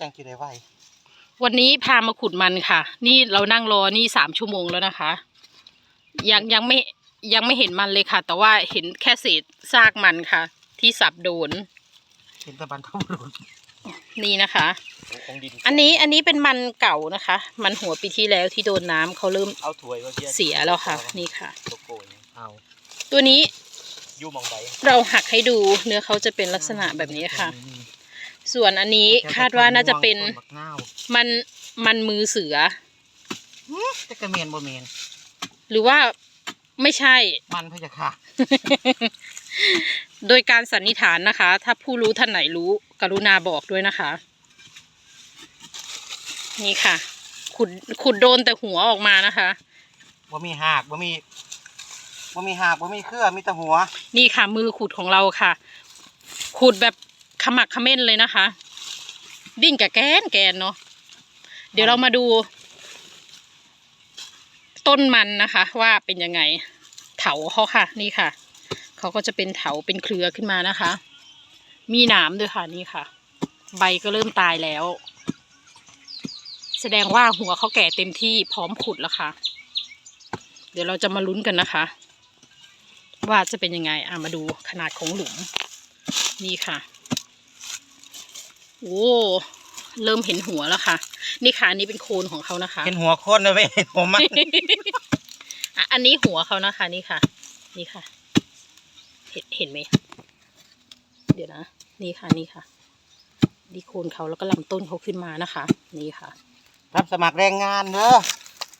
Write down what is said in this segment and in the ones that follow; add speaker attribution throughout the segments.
Speaker 1: จังกี่ได้ไหว
Speaker 2: วันนี้พามาขุดมันค่ะ นี่เรานั่งรอนี่สามชั่วโมงแล้วนะคะ ยังยังไม่ยังไม่เห็นมันเลยค่ะ แต่ว่าเห็นแค่เศษซากมันค่ะ ที่สับโดน
Speaker 1: เห็นแตะบันเท่ารุน
Speaker 2: นี่นะคะ
Speaker 1: คงดิน
Speaker 2: อันนี้อันนี้เป็นมันเก่านะคะ มันหัวปีที่แล้วที่โดนน้ำเขาเริ่ม
Speaker 1: เอาถ้วยว่า
Speaker 2: เสียแล้วค่ะ นี่ค่ะ
Speaker 1: โลโก้นี่เอา
Speaker 2: ตัวนี้
Speaker 1: อยู่หมองใด
Speaker 2: เราหักให้ดูเนื้อเขาจะเป็นลักษณะแบบนี้ค่ะ ส่วนอันนี้คาดว่าน่าจะเป็น
Speaker 1: ต้บักนาว
Speaker 2: มันมันมือเสือ
Speaker 1: จะกระเมียนบ่เมียน
Speaker 2: หรือว่าไม่ใช่
Speaker 1: มันพะยะค่ะ
Speaker 2: โดยการสันนิษฐานนะคะ ถ้าผู้รู้ท่านไหนรู้ กรุณาบอกด้วยนะคะ นี่ค่ะ ขุดขุดโดนแต่หัวออกมานะคะ
Speaker 1: บ่มีหากบ่มีบ่มีหากบ่มีเครือมีแต่หัว
Speaker 2: นี่ค่ะ มือขุดของเราค่ะ ขุดแบบ ขมักเขม้นเลยนะคะ ดิ้นกับแกนแกนเนาะเดี๋ยวเรามาดู ต้นมันนะคะ ว่าเป็นยังไง เถาเขาค่ะ นี่ค่ะเขาก็จะเป็นเถาเป็นเครือขึ้นมานะคะ มีหนามด้วยค่ะนี่ค่ะ ใบก็เริ่มตายแล้ว แสดงว่าหัวเขาแก่เต็มที่พร้อมขุดแล้วค่ะ เดี๋ยวเราจะมาลุ้นกันนะคะ ว่าจะเป็นยังไงอะมาดูขนาดของหลุมนี่ค่ะ โอ้เริ่มเห็นหัวแล้วค่ะ นี่ค่ะอันนี้เป็นโคนของเขานะคะ
Speaker 1: เห็นหัวคนนะเว้ยเห็นหัวมัน
Speaker 2: อะอันนี้หัวเขานะคะนี่ค่ะ นี่ค่ะ เห็นเห็นไหมเดี๋ยวนะนี่ค่ะนี่ค่ะนี่โคนเขาแล้วก็ลำต้นเขาขึ้นมานะคะ นี่ค่ะ
Speaker 1: รับสมัครแรงงานเด้อ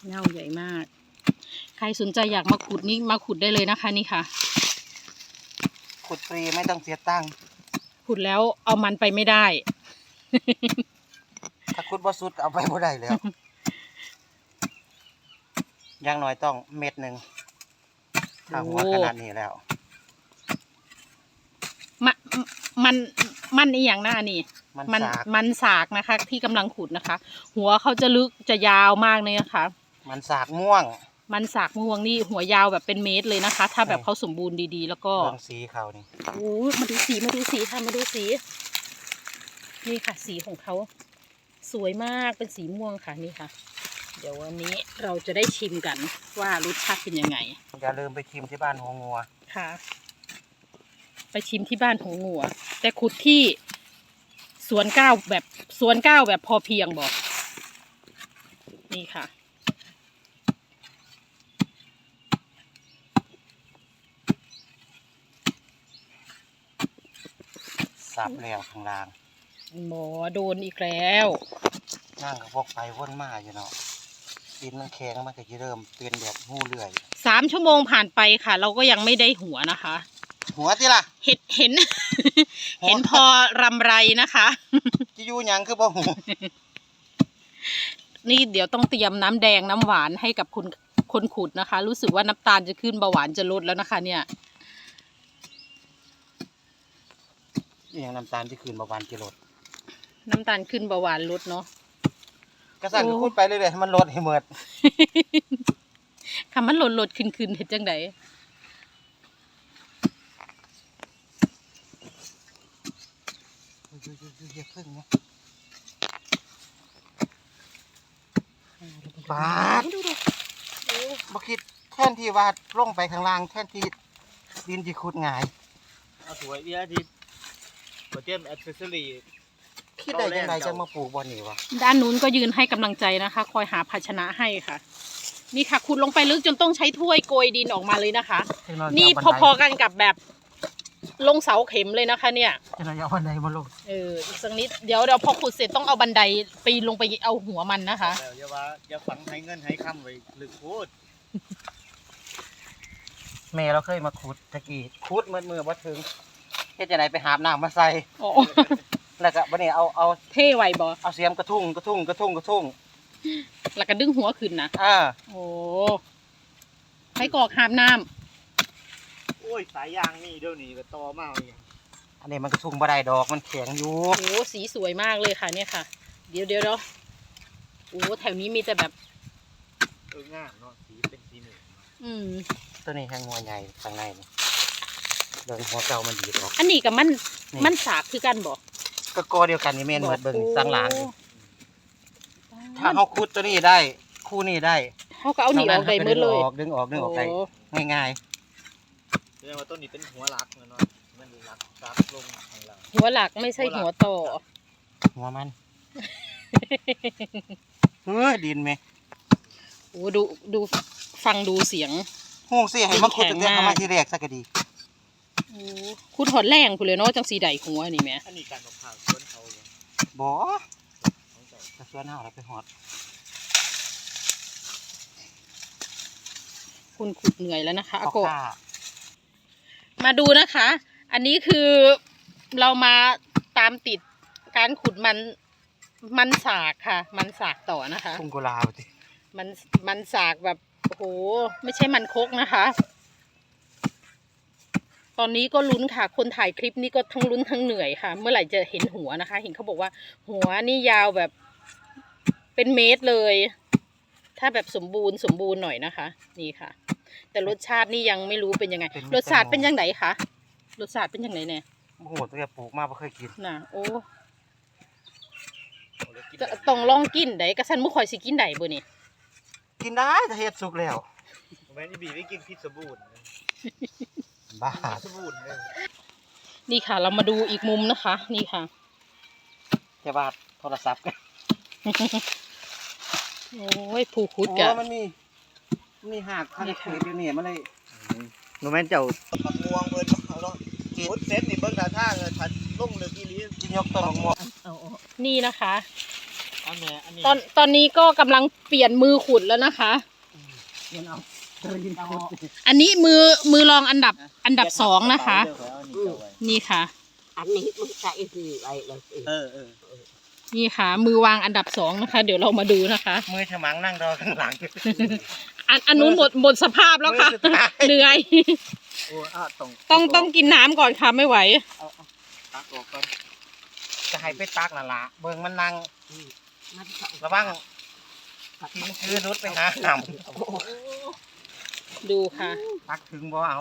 Speaker 2: เง่าใหญ่มาก ใครสนใจอยากมาขุดนี่มาขุดได้เลยนะคะ นี่ค่ะ
Speaker 1: ขุดฟรีไม่ต้องเสียตังค์
Speaker 2: ขุดแล้วเอามันไปไม่ได้
Speaker 1: ถ้าขุดบ่สุดก็เอาไปบ่ได้แล้วอย่างน้อยต้องเม็ดหนึ่งถ้าหัว
Speaker 2: โอ้
Speaker 1: ขนาดนี้แล้ว
Speaker 2: มันมันมันอีอย่างหน้านี่
Speaker 1: มัน
Speaker 2: มัน
Speaker 1: สาก
Speaker 2: มันสากนะคะ ที่กำลังขุดนะคะ หัวเขาจะลึกจะยาวมากเลยนะคะ
Speaker 1: มันสากม่วง
Speaker 2: มันสากม่วงนี่หัวยาวแบบเป็นเมตรเลยนะคะ ถ้าแบบเขาสมบูรณ์ดีๆ แล้วก็
Speaker 1: เบิ่งสีเขานี่
Speaker 2: โอ้ยมาดูสีมาดูสีค่ะมาดูสี นี่ค่ะ สีของเขาสวยมากเป็นสีม่วงค่ะนี่ค่ะ เดี๋ยววันนี้เราจะได้ชิมกันว่ารสชาติเป็นยังไง
Speaker 1: อย่าลืมไปชิมที่บ้านหัวงัว
Speaker 2: ค่ะ ไปชิมที่บ้านของงัว แต่ขุดที่สวนก้าวแบบสวนก้าวแบบพอเพียงบอก นี่ค่ะ
Speaker 1: สับแล้วข้างล่าง
Speaker 2: หมอโดนอีกแล้ว
Speaker 1: นั่งกับพวกไปวนมาอยู่เนาะดินมันแข็งมันก็จะเริ่มเป็นแบบหูเลื่อย
Speaker 2: สามชั่วโมงผ่านไปค่ะ เราก็ยังไม่ได้หัวนะคะ
Speaker 1: หัวที่ล่ะ
Speaker 2: เห็นเห็น เห็นพอรำไรนะคะ
Speaker 1: จะอยู่หยังคือบ่หู
Speaker 2: นี่เดี๋ยวต้องเตรียมน้ำแดงน้ำหวานให้กับคนคนขุดนะคะ รู้สึกว่าน้ำตาลจะขึ้นเบาหวานจะลดแล้วนะคะ เนี่ย
Speaker 1: อหยังน้ำตาลที่คืนประมาณกิโล
Speaker 2: น้ำตาลขึ้นเบาหวานลดเนาะ
Speaker 1: กระสัน
Speaker 2: โอ้
Speaker 1: ก็พูดไปเรื่อยๆให้มันลดให้หมด
Speaker 2: คำมันลดลดขึ้นขึ้นเห็นจังได
Speaker 1: อย่าเพิ่งนะบาดบ่คิดแท่นที่ว่าลงไปข้างล่างแท่นที่ดินที่ขุดง่าย
Speaker 3: เอาสวยเอียดีหัวเทียมแอคเซสซอรี่
Speaker 1: คิดได้ยังไงจะมาปลูกบ่อนี่วะ
Speaker 2: ด้านนู้นก็ยืนให้กำลังใจนะคะ คอยหาภาชนะให้ค่ะ นี่ค่ะขุดลงไปลึกจนต้องใช้ถ้วยโกยดินออกมาเลยนะคะ นี่พอๆกันกับแบบลงเสาเข็มเลยนะคะ เนี่ย
Speaker 1: ๆจะนายเอาวันใดมาลง
Speaker 2: เอออีกสักนิดเดี๋ยวเดี๋ยวพอขุดเสร็จต้องเอาบันไดไปลงไปเอาหัวมันนะคะ
Speaker 3: แล้วอย่าว่าอย่าฝังให้เงินให้คำไว้ลึกโคตร
Speaker 1: แม่เราเคยมาขุดตะกี้ขุดมือมือบ่ถึงเฮ็ดจะไหนไปหาบน้ำมาใส่
Speaker 2: โอ้
Speaker 1: แล้วก็บัดนี้เอาเอา
Speaker 2: เท่ไวบอ
Speaker 1: เอาเสียมกระทุ่งกระทุ่งกระทุ่งกระทุ่ง
Speaker 2: แล้วก็ดึงหัวขึ้นนะ
Speaker 1: อ่า
Speaker 2: โอ้ใช้กรอกหามน้
Speaker 3: โอ้ยสายยางนี่เดี๋ยวนี้ก็ตอมากเลย
Speaker 1: อันนี้มันกระทุ่งบ่ได้ดอกมันแข็งอยู่ำ
Speaker 2: โอ้สีสวยมากเลยค่ะเนี่ยค่ะ เดี๋ยวเดี๋ยวเดี๋ยวโอ้แถวนี้มีแต่แบบ
Speaker 3: เอองามเนาะสีเป็นสีหนึ่ง
Speaker 2: อืม
Speaker 1: ตัวนี้แห้งงัวใหญ่ข้างในนี่เดินหัวเก่ามันดีดออก
Speaker 2: อันนี้กับมัน
Speaker 1: นี่
Speaker 2: มันสากคือกันบอก
Speaker 1: ก็กอเดียวกันนี่แม่นเหมือนเบิ่งสังหลางอยู่ถ้า
Speaker 2: ถ้า
Speaker 1: เฮาขุดตัวนี้ได้คู่นี้ได้
Speaker 2: เขาก็เอาหนีออกได้หมืดเลย
Speaker 1: ออกดึงออกดึงออกได้
Speaker 2: โอ้
Speaker 1: ง่าย
Speaker 3: แสดงว่าต้นนี้เป็นหัวรักนะเนาะมันรักรักลงข้างหลัง
Speaker 2: หัวหลักไม่ใช่หัวต่อ
Speaker 1: ๆหัวมันเฮ้ยดินไหม
Speaker 2: โอ้ดูดูฟังดูเสียง
Speaker 1: ฮู้สิให้มันขุด
Speaker 2: แข็
Speaker 1: ตั้
Speaker 2: ง
Speaker 1: งแต่
Speaker 2: มาก
Speaker 1: เข้ามาที่แรกซะก็ดี
Speaker 2: โอ้ คุณหอดแรงคุณเลยเนาะจังสีใดหัวนี่แหม่
Speaker 3: อันนี้การมะพร้าวสวนเขาบ่
Speaker 1: บ่
Speaker 3: ของเจ้า
Speaker 1: จะสวนเฮาแล้วไปฮอด
Speaker 2: คุณขุดเหนื่อยแล้วนะคะอา
Speaker 1: พ่อ
Speaker 2: โกะ
Speaker 1: ค้า
Speaker 2: มาดูนะคะ อันนี้คือเรามาตามติดการขุดมันมันสากค่ะ มันสากต่อนะคะ
Speaker 1: ทุ่งกุหลาบติ
Speaker 2: มันมันสากแบบโอ้โหไม่ใช่มันคกนะคะ ตอนนี้ก็ลุ้นค่ะ คนถ่ายคลิปนี่ก็ทั้งลุ้นทั้งเหนื่อยค่ะ เมื่อไหร่จะเห็นหัวนะคะ เห็นเขาบอกว่า หัวนี่ยาวแบบเป็นเมตรเลย ถ้าแบบสมบูรณ์สมบูรณ์หน่อยนะคะ นี่ค่ะ แต่รสชาตินี่ยังไม่รู้เป็นยังไง รสชาติเป็นยังไงคะรสชาติเป็นยังไงเนี่ย
Speaker 1: โอ้โหตั้งแต่ปลูกมาบ่เคยกิน
Speaker 2: น่ะโอ้
Speaker 3: เอาเลยกิน
Speaker 2: จะต้องลองกินได้กระสันมุข่อยสิกินได้บ่นี่
Speaker 1: กินได้ถ้าเฮ็ดสุกแล้ว
Speaker 3: แม่นี่บีไม่กินพิษสบูรณ์นะ
Speaker 1: บ้า
Speaker 3: พิษสบูรณ์เลย
Speaker 2: นี่ค่ะ เรามาดูอีกมุมนะคะ นี่ค่ะ
Speaker 1: จะบาดโทรศัพท์กัน
Speaker 2: โอ้ยผู้คุด
Speaker 1: โอ้
Speaker 2: กะ
Speaker 1: มันมีมันมีหากคัน
Speaker 2: นี่
Speaker 1: เข
Speaker 2: ค่ะ
Speaker 1: ตอยู่นี่มันเลยหนูแม่นเจ้า
Speaker 3: ปักงวงเพิ่นเอาเนาะมุดเซ็ตนี่เบิ่งท่าทางเลยทัดลงเลยอีหลี
Speaker 1: กินยกต้นมะม่วง
Speaker 2: นี่นะคะ
Speaker 3: อันเนี้ยอันนี้
Speaker 2: ตอนตอนนี้ก็กำลังเปลี่ยนมือขุดแล้วนะคะ
Speaker 1: เห็นเอาเดินดินขุด
Speaker 2: อันนี้มือมือรองอันดับอันดับสองนะคะ
Speaker 3: เดี๋ยวเอาอันนี้เอาไว้
Speaker 2: นี่ค่ะ
Speaker 4: อันนี้มันใส่คืออะไรเลยสิ
Speaker 3: เออเออ
Speaker 2: นี่ค่ะ มือวางอันดับสองนะคะ เดี๋ยวเรามาดูนะคะ
Speaker 1: มือฉมังนั่งรอข้างหลัง
Speaker 2: อันอันนู้นหมดหมดสภาพแล้วค่ะ
Speaker 1: มือสุดท้าย
Speaker 2: เหนื่อย
Speaker 3: โอ้อะต้อง
Speaker 2: ต้องต้องกินน้ำก่อนค่ะไม่ไหว
Speaker 3: เอาเอาตักออกก่อน
Speaker 1: จะให้ไปตักน่ะล่ะเบิ่งมันนั่ง
Speaker 4: มันสอง
Speaker 1: ระวังทีมันคือรุดไปหาห
Speaker 2: ดูค่ะำ
Speaker 1: ตักถึงบ่เอา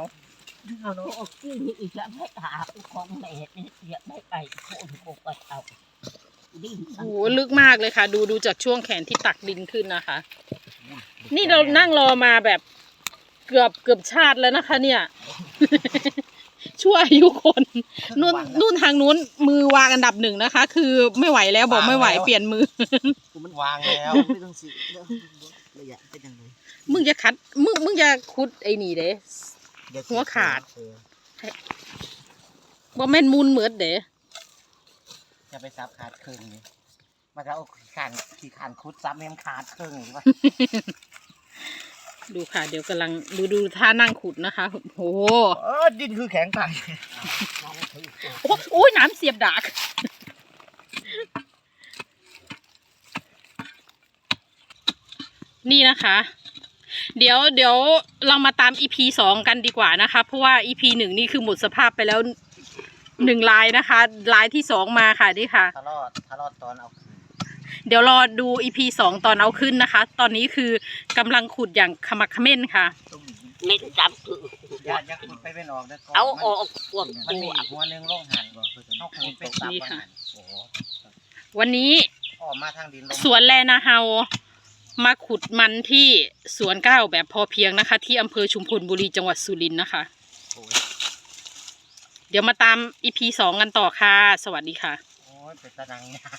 Speaker 4: เอาโอ้คือนี่อีกแล้วไม่หาของแม่นี่เสียไม่ไปโคนโคกระเอาดิน
Speaker 2: โอ้โหลึกมากเลยค่ะ ดูดูจากช่วงแขนที่ตักดินขึ้นนะคะ นี่เรานั่งรอมาแบบเกือบเกือบชาติแล้วนะคะ เนี่ยช่วยอายุคนนู่นนู่นทางนู้นมือวางอันดับหนึ่งนะคะ คือไม่ไหวแล้วบอกไม่ไหวเปลี่ยนมือ
Speaker 1: มันวางแล้ว
Speaker 4: ไม่ต้องสิ ยังไง
Speaker 2: มึงจะคัด มึงมึงจะคุดไอ้นี่เด้
Speaker 1: เดี๋ย
Speaker 2: หัวขาด
Speaker 1: เออ
Speaker 2: บ่แม่นมูลเหมือดเด้
Speaker 1: จะไปซับขาดครึ่งนี่มันจะเอาขี้ขานขี้ขานคุดซับให้มันขาดครึ่งหรือว่า
Speaker 2: ดูค่ะ เดี๋ยวกำลังดูดูท่านั่งขุดนะคะ โอ้โห
Speaker 3: เออดินคือแข็งไก่
Speaker 2: โอ้โอ้ยน้ำเสียบดาก นี่นะคะ เดี๋ยวเดี๋ยวเรามาตาม EP สองกันดีกว่านะคะ เพราะว่า EP หนึ่งนี่คือหมดสภาพไปแล้วหนึ่งลายนะคะลายที่สองมาค่ะนี่ค่ะ
Speaker 1: ทะลอดทะลอดตอนเอา
Speaker 2: เดี๋ยวรอดู EP สองตอนเอาขึ้นนะคะ ตอนนี้คือกำลังขุดอย่างขมักเขม้นค่ะ
Speaker 4: ไม่จำคือ
Speaker 1: อย่าอย่าขุดไปเป็นออกนะก่น
Speaker 4: เอาอ
Speaker 1: มัน
Speaker 4: อกพวก
Speaker 1: มัน
Speaker 4: กู
Speaker 1: มี
Speaker 4: อะ
Speaker 1: อีกหัวหนึงลงหันเขาขุดไปซับ
Speaker 2: นี่
Speaker 1: ว่า
Speaker 2: ค่ะ
Speaker 1: หันโอ้โห
Speaker 2: วันนี้
Speaker 1: ออกมาทางดินลง
Speaker 2: สวนแลนาเฮา มาขุดมันที่สวนเก้าแบบพอเพียงนะคะ ที่อำเภอชุมพลบุรีจังหวัดสุรินทร์นะคะ เดี๋ยวมาตามอีพีสองกันต่อค่ะ สวัสดีค่ะ
Speaker 1: โอ้ยเป็นตะนังยาก